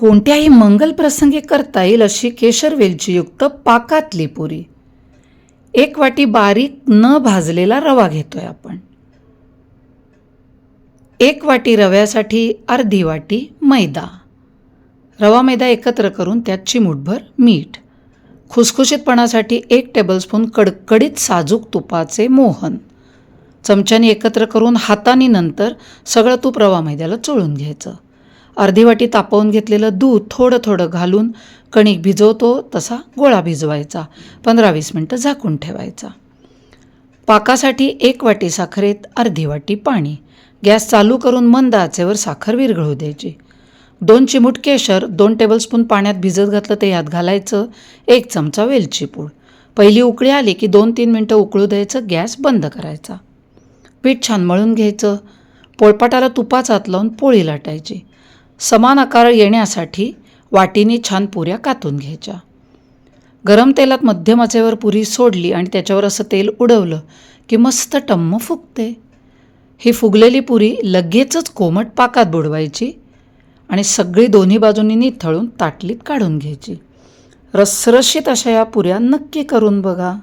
कोणत्याही मंगल प्रसंगी करता येईल अशी केशर वेलचीयुक्त पाकातली पुरी. एक वाटी बारीक न भाजलेला रवा घेतोय आपण. एक वाटी रव्यासाठी अर्धी वाटी मैदा. रवा मैदा एकत्र करून त्यात चिमूटभर मीठ. खुसखुशीतपणासाठी एक टेबलस्पून कडकडीत साजूक तुपाचे मोहन. चमच्याने एकत्र करून हाताने नंतर सगळं तूप रवा मैद्याला चोळून घ्यायचं. अर्धी वाटी तापवून घेतलेलं दूध थोडं थोडं घालून कणिक भिजवतो तसा गोळा भिजवायचा. पंधरा वीस मिनटं झाकून ठेवायचा. पाकासाठी एक वाटी साखरेत अर्धी वाटी पाणी. गॅस चालू करून मंद आचेवर साखर विरघळू द्यायची. दोन चिमूट केशर दोन टेबलस्पून पाण्यात भिजत घातलं ते यात घालायचं एक चमचा वेलची पूड. पहिली उकळी आली की दोन तीन मिनटं उकळू द्यायचं गॅस बंद करायचा. पीठ छान मळून घ्यायचं. पोळपाटाला तुपाचा हात लावून पोळी लाटायची. समान आकार येण्यासाठी वाटीने छान पुऱ्या कातून घ्यायच्या. गरम तेलात मध्यम आचेवर पुरी सोडली आणि त्याच्यावर असं तेल उडवलं की मस्त टम्म फुगते. ही फुगलेली पुरी लगेचच कोमट पाकात बुडवायची आणि सगळी दोन्ही बाजूंनी निथळून ताटलीत काढून घ्यायची. रसरशीत अशा या पुऱ्या नक्की करून बघा.